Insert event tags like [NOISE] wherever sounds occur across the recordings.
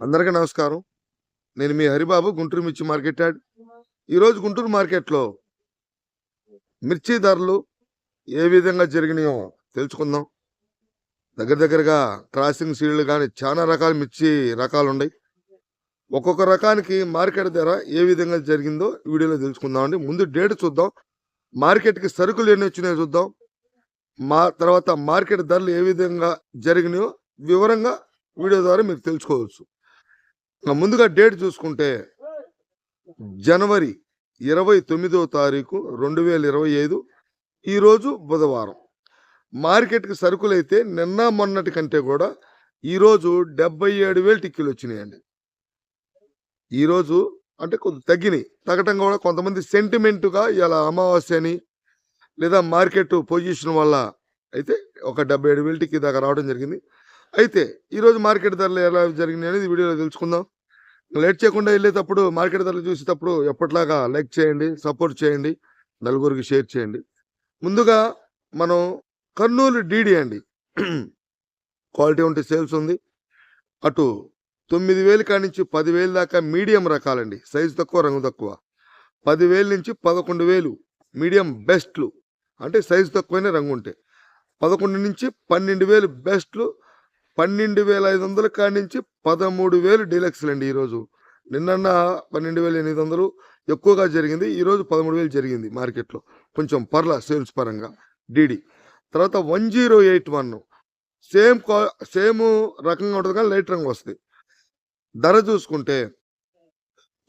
అందరికీ నమస్కారం. నేను మీ హరిబాబు గుంటూరు మిర్చి మార్కెట్ యాడ్ ఈరోజు గుంటూరు మార్కెట్లో మిర్చి ధరలు ఏ విధంగా జరిగినాయో తెలుసుకుందాం. దగ్గర దగ్గరగా క్రాసింగ్ సీడ్లు కానీ చాలా రకాల మిర్చి రకాలు ఉన్నాయి ఒక్కొక్క రకానికి మార్కెట్ ధర ఏ విధంగా జరిగిందో వీడియోలో తెలుసుకుందాం అండి. ముందు డేట్ చూద్దాం. మార్కెట్కి సరుకులు ఎన్ని వచ్చినాయో చూద్దాం. మా తర్వాత మార్కెట్ ధరలు ఏ విధంగా జరిగినాయో వివరంగా వీడియో ద్వారా మీరు తెలుసుకోవచ్చు. ముందుగా డేట్ చూసుకుంటే జనవరి ఇరవై తొమ్మిదో తారీఖు రెండు వేల ఇరవై ఐదు ఈరోజు బుధవారం. మార్కెట్కి సరుకులైతే నిన్న మొన్నటి కంటే కూడా ఈరోజు డెబ్బై ఏడు వేలు టిక్కీలు వచ్చినాయండి. ఈరోజు అంటే కొంచెం తగ్గినాయి. తగ్గటం కూడా కొంతమంది సెంటిమెంటుగా ఇలా అమావాస్య అని లేదా మార్కెట్ పొజిషన్ వల్ల అయితే ఒక డెబ్బై ఏడు వేలు టిక్కీ దాకా రావడం జరిగింది. అయితే ఈరోజు మార్కెట్ ధరలు ఎలా జరిగినాయి అనేది వీడియోలో తెలుసుకుందాం. లేట్ చేయకుండా వెళ్ళేటప్పుడు మార్కెట్ ధరలు చూసేటప్పుడు ఎప్పటిలాగా లైక్ చేయండి సపోర్ట్ చేయండి నలుగురికి షేర్ చేయండి. ముందుగా మనం కర్నూలు డీడీ అండి. క్వాలిటీ ఉంటే సేల్స్ ఉంది. అటు తొమ్మిది వేలు కాడి నుంచి పదివేలు దాకా మీడియం రకాలండి. సైజు తక్కువ రంగు తక్కువ. పదివేలు నుంచి పదకొండు వేలు మీడియం బెస్ట్లు. అంటే సైజు తక్కువైన రంగు ఉంటాయి పదకొండు నుంచి పన్నెండు వేలు బెస్ట్లు పన్నెండు వేల ఐదు వందల కాడి నుంచి పదమూడు వేలు డీలక్స్లు అండి ఈరోజు. నిన్న పన్నెండు వేల ఎనిమిది వందలు ఎక్కువగా జరిగింది ఈరోజు పదమూడు వేలు జరిగింది మార్కెట్లో. కొంచెం పర్ల సేల్స్ పరంగా. డీడీ. తర్వాత one zero eight one. Same క్వా same రకంగా ఉంటుంది కానీ లైట్ రంగు వస్తుంది. ధర చూసుకుంటే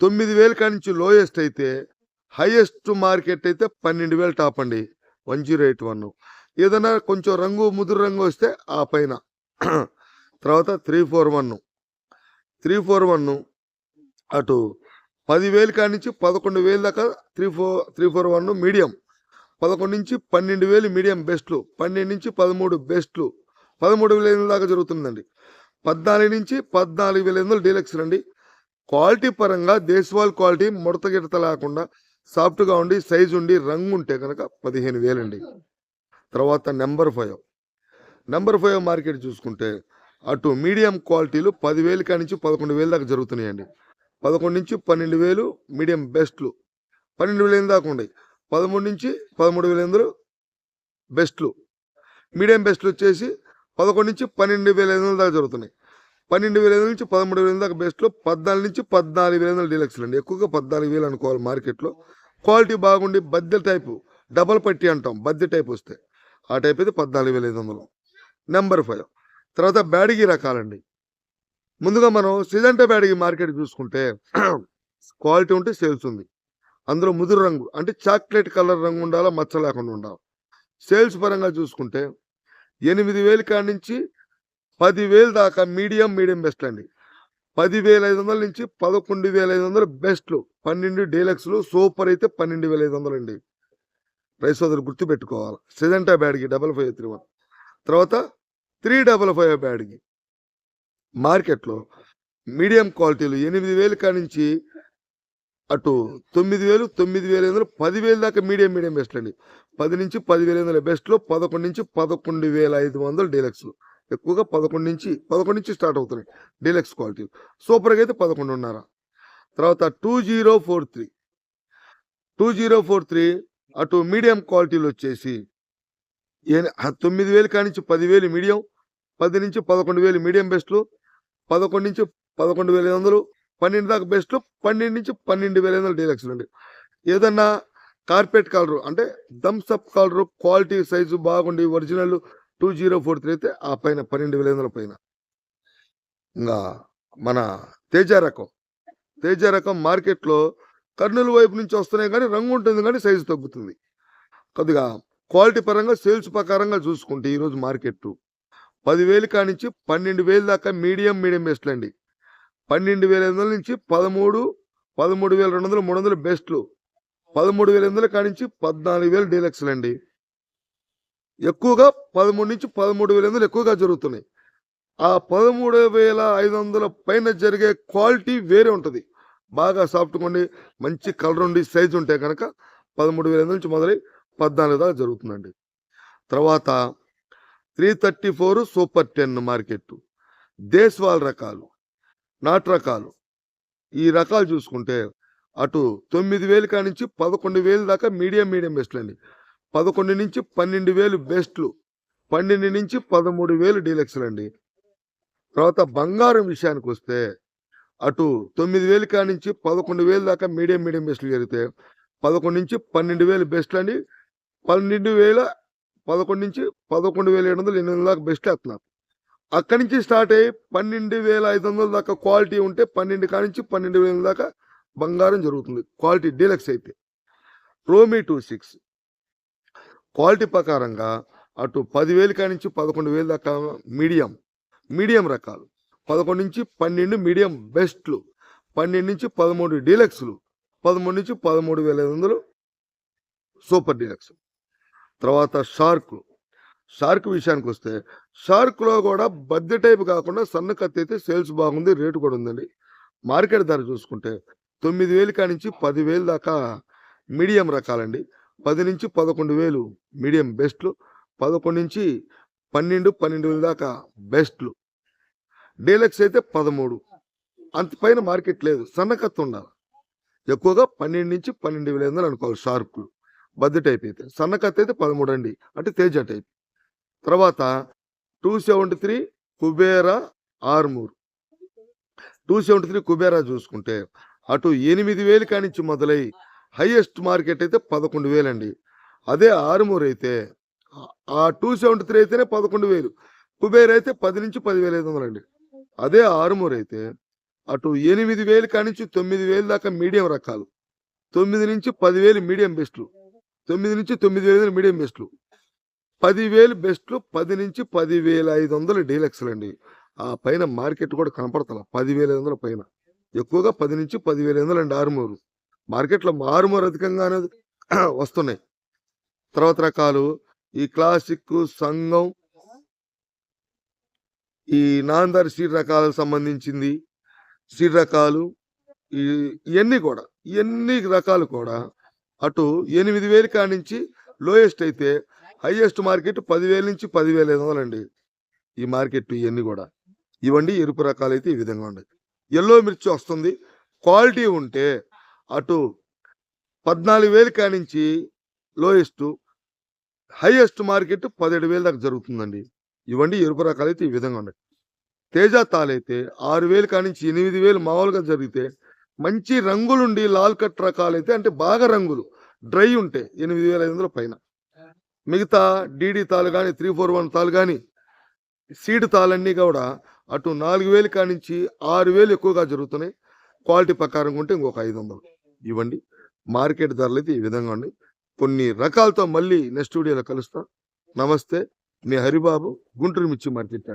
తొమ్మిది వేల కాడి నుంచి లోయెస్ట్ అయితే హైయెస్ట్ మార్కెట్ అయితే పన్నెండు వేలు టాప్ అండి వన్ జీరో ఎయిట్ వన్. ఏదైనా కొంచెం రంగు ముదురు రంగు వస్తే ఆ పైన. తర్వాత three four one. Three four one అటు పదివేలు కాడి నుంచి పదకొండు వేలు దాకా three four three four one medium. పదకొండు నుంచి పన్నెండు వేలు మీడియం బెస్ట్లు. పన్నెండు నుంచి పదమూడు బెస్ట్లు. పదమూడు వేల ఎనిమిది దాకా జరుగుతుందండి. పద్నాలుగు నుంచి పద్నాలుగు వేల ఎనిమిది డీలక్స్ రండి. క్వాలిటీ పరంగా దేశవాల్ క్వాలిటీ ముడత గిడత లేకుండా సాఫ్ట్గా ఉండి సైజు ఉండి రంగు ఉంటే కనుక పదిహేను వేలండి. తర్వాత number five. Number five market చూసుకుంటే అటు మీడియం క్వాలిటీలు పదివేలు కాడి నుంచి పదకొండు వేలు దాకా జరుగుతున్నాయండి. పదకొండు నుంచి పన్నెండు వేలు మీడియం బెస్ట్లు. పన్నెండు వేల ఎనిమిది దాకా ఉన్నాయి పదమూడు నుంచి పదమూడు వేల ఎనిమిది బెస్ట్లు. మీడియం బెస్ట్లు వచ్చేసి పదకొండు నుంచి పన్నెండు వేల ఐదు వందల దాకా జరుగుతున్నాయి. పన్నెండు వేల ఐదు నుంచి పదమూడు వేల దాకా బెస్ట్లో పద్నాలుగు నుంచి పద్నాలుగు వేల డీలక్స్లు అండి. ఎక్కువగా పద్నాలుగు వేలు అనుకోవాలి మార్కెట్లో. క్వాలిటీ బాగుండి బద్దె టైపు డబల్ పట్టి అంటాం బద్దె టైప్ వస్తే ఆ టైప్ అయితే పద్నాలుగు వేల ఐదు వందలు. Number five. తర్వాత బ్యాడిగి రకాలండి. ముందుగా మనం సిజంటా బ్యాడిగి మార్కెట్ చూసుకుంటే [CLEARS THROAT] క్వాలిటీ ఉంటే సేల్స్ ఉంది. అందులో ముదురు రంగు అంటే చాక్లెట్ కలర్ రంగు ఉండాలా మచ్చ లేకుండా ఉండాలి. సేల్స్ పరంగా చూసుకుంటే ఎనిమిది వేలు కాడి నుంచి పదివేలు దాకా మీడియం మీడియం బెస్ట్ అండి. పదివేల ఐదు వందల నుంచి పదకొండు వేల ఐదు వందలు బెస్ట్లు పన్నెండు డీలక్స్లు సూపర్ అయితే పన్నెండు వేల ఐదు వందలు అండి. రైస్ సోదరు గుర్తు పెట్టుకోవాలి సెజెంటా బ్యాడ్కి డబల్ ఫైవ్ త్రీ వన్. తర్వాత త్రీ డబల్ ఫైవ్ బ్యాడ్కి. మార్కెట్లో మీడియం క్వాలిటీలు ఎనిమిది వేలు కానించి నుంచి అటు తొమ్మిది వేలు తొమ్మిది వేల ఐదు వందలు పదివేలు దాకా మీడియం మీడియం బెస్ట్ అండి. పది నుంచి పదివేల ఐదు వందల బెస్ట్లో పదకొండు నుంచి పదకొండు వేల ఐదు వందలు డీలక్స్లు ఎక్కువగా పదకొండు నుంచి పదకొండు నుంచి స్టార్ట్ అవుతున్నాయి డీలక్స్ క్వాలిటీ సూపర్గా అయితే పదకొండున్నర. తర్వాత two zero four three. Two zero four three అటు మీడియం క్వాలిటీలు వచ్చేసి ఏ- తొమ్మిది వేలు కానించి నుంచి పదివేలు మీడియం పది నుంచి పదకొండు వేలు మీడియం బెస్ట్లు పదకొండు నుంచి పదకొండు వేల ఐదు వందలు పన్నెండు దాకా బెస్ట్లు పన్నెండు నుంచి పన్నెండు వేల ఐదు వందలు డీలక్స్లు అండి. ఏదన్నా కార్పెట్ కలరు అంటే Thums Up up quality size బాగుండి original two zero four three అయితే ఆ పైన పన్నెండు వేల ఐదు వందల పైన. ఇంకా మన తేజ రకం. తేజ రకం మార్కెట్లో కర్నూలు వైపు నుంచి వస్తున్నాయి కానీ రంగు ఉంటుంది కానీ సైజు తగ్గుతుంది. కొద్దిగా క్వాలిటీ పరంగా సేల్స్ ప్రకారంగా చూసుకుంటే ఈరోజు మార్కెట్ పదివేలు కానించి పన్నెండు వేలు దాకా మీడియం మీడియం బెస్ట్లు అండి. పన్నెండు వేల ఐదు వందల నుంచి పదమూడు పదమూడు వేల రెండు వందలు మూడు వందలు బెస్ట్లు. పదమూడు వేల ఎనిమిది కానించి పద్నాలుగు వేలు డీలక్స్లు అండి. ఎక్కువగా పదమూడు నుంచి పదమూడు వేల ఎనిమిది ఎక్కువగా జరుగుతున్నాయి. ఆ పదమూడు వేల ఐదు వందల పైన జరిగే క్వాలిటీ వేరే ఉంటుంది. బాగా సాఫ్ట్గా ఉండి మంచి కలర్ ఉండి సైజు ఉంటే కనుక పదమూడు వేల నుంచి మొదలై పద్నాలుగు దాకా జరుగుతుందండి. తర్వాత three thirty four super ten market దేశవాల్ రకాలు నాటు రకాలు. ఈ రకాలు చూసుకుంటే అటు తొమ్మిది వేలు కానించి పదకొండు వేలు దాకా మీడియం మీడియం బెస్ట్లు అండి. పదకొండు నుంచి పన్నెండు వేలు బెస్ట్లు. పన్నెండు నుంచి పదమూడు వేలు డీలక్స్లు అండి. తర్వాత బంగారం విషయానికి వస్తే అటు తొమ్మిది వేలు కానించి పదకొండు వేలు దాకా మీడియం మీడియం బెస్ట్లు జరిగితే పదకొండు నుంచి పన్నెండు వేలు బెస్ట్లు అండి. పన్నెండు వేల పదకొండు నుంచి పదకొండు వేల ఏడు వందలు ఎనిమిది వందల దాకా బెస్ట్ వేస్తున్నారు అక్కడి నుంచి స్టార్ట్ అయ్యి పన్నెండు వేల ఐదు వందల దాకా క్వాలిటీ ఉంటే పన్నెండు కానించి పన్నెండు వేల దాకా బంగారం జరుగుతుంది. క్వాలిటీ డీలక్స్ అయితే. రోమీ టూ సిక్స్ క్వాలిటీ ప్రకారంగా అటు పదివేలు కానించి పదకొండు వేలు దాకా మీడియం మీడియం రకాలు. పదకొండు నుంచి పన్నెండు మీడియం బెస్ట్లు పన్నెండు నుంచి పదమూడు డీలక్స్లు పదమూడు నుంచి పదమూడు వేల ఐదు వందలు సూపర్ డీలక్స్ తర్వాత షార్క్. షార్క్ విషయానికి వస్తే షార్క్లో కూడా బద్దె టైప్ కాకుండా సన్న కత్తి అయితే సేల్స్ బాగుంది రేటు కూడా ఉందండి. మార్కెట్ ధర చూసుకుంటే తొమ్మిది వేలు కానించి పదివేలు దాకా మీడియం రకాలండి. పది నుంచి పదకొండు వేలు మీడియం బెస్ట్లు పదకొండు నుంచి పన్నెండు పన్నెండు వేలు దాకా బెస్ట్లు. డీలక్స్ అయితే పదమూడు. అంత పైన మార్కెట్ లేదు సన్న కత్తి ఉండాలి. ఎక్కువగా పన్నెండు నుంచి పన్నెండు వేల ఐదు వందలు అనుకోవాలి షార్క్లు. బద్ది టైప్ అయితే సన్న కత్తి అయితే పదమూడు అండి. అంటే తేజ టైప్. తర్వాత two seventy three Kubera Armoor. Two seventy three Kubera చూసుకుంటే అటు ఎనిమిది వేలు కానించి మొదలై హైయెస్ట్ మార్కెట్ అయితే పదకొండు వేలండి అదే ఆరుమూరు అయితే ఆ- టూ సెవెంటీ త్రీ అయితేనే పదకొండు వేలు. కుబేర్ అయితే పది నుంచి పదివేల ఐదు వందలు అండి. అదే ఆరుమూరు అయితే అటు ఎనిమిది వేలు కానించి తొమ్మిది వేలు దాకా మీడియం రకాలు. తొమ్మిది నుంచి పదివేలు మీడియం బెస్ట్లు. తొమ్మిది నుంచి తొమ్మిది వేలు మీడియం బెస్ట్లు. పదివేలు బెస్ట్లు పది నుంచి పదివేల ఐదు వందలు డీలక్స్లు అండి. ఆ పైన మార్కెట్ కూడా కనపడతల. పదివేల ఐదు వందల పైన. ఎక్కువగా పది నుంచి పదివేల ఐదు వందలు అండి ఆరుమూరు. మార్కెట్లో ఆరుమూరు అధికంగా అనేది [CLEARS THROAT] వస్తున్నాయి. తర్వాత రకాలు ఈ క్లాసిక్ సంఘం ఈ నాందర్ సీడ్ రకాలకు సంబంధించింది. సీడ్ రకాలు ఈ ఇవన్నీ కూడా ఇవన్నీ రకాలు కూడా అటు ఎనిమిది వేలు కానించి లోయెస్ట్ అయితే హైయెస్ట్ మార్కెట్ పదివేల నుంచి పదివేల ఐదు వందలండి. ఈ మార్కెట్ ఇవన్నీ కూడా. ఇవండి ఎరుపు రకాలు అయితే ఈ విధంగా ఉన్నాయి. ఎల్లో మిర్చి వస్తుంది. క్వాలిటీ ఉంటే అటు పద్నాలుగు వేలు కానించి లోయెస్ట్ హైయెస్ట్ మార్కెట్ పదిహేడు వేల దాకా జరుగుతుందండి. ఇవండి ఎరుపు రకాలు అయితే ఈ విధంగా ఉన్నాయి. తేజ తాలైతే ఆరు వేలు కానించి ఎనిమిది వేలు మామూలుగా జరిగితే మంచి రంగులుండి లాల్ కట్ రకాలైతే అంటే బాగా రంగులు. డ్రై ఉంటే ఎనిమిది వేల ఐదు వందల పైన. మిగతా డీడీ తాలు కానీ త్రీ ఫోర్ వన్ తాలు కానీ సీడ్ తాలన్నీ కూడా అటు నాలుగు వేలు కానించి ఆరు వేలు ఎక్కువగా జరుగుతున్నాయి. క్వాలిటీ ప్రకారం ఉంటే ఇంకొక ఐదు వందలు. ఇవ్వండి. మార్కెట్ ధరలు అయితే ఈ విధంగా ఉన్నాయి. కొన్ని రకాలతో మళ్ళీ నెక్స్ట్ వీడియోలో కలుస్తాం. నమస్తే. మీ హరిబాబు గుంటూరు మిర్చి మార్కెట్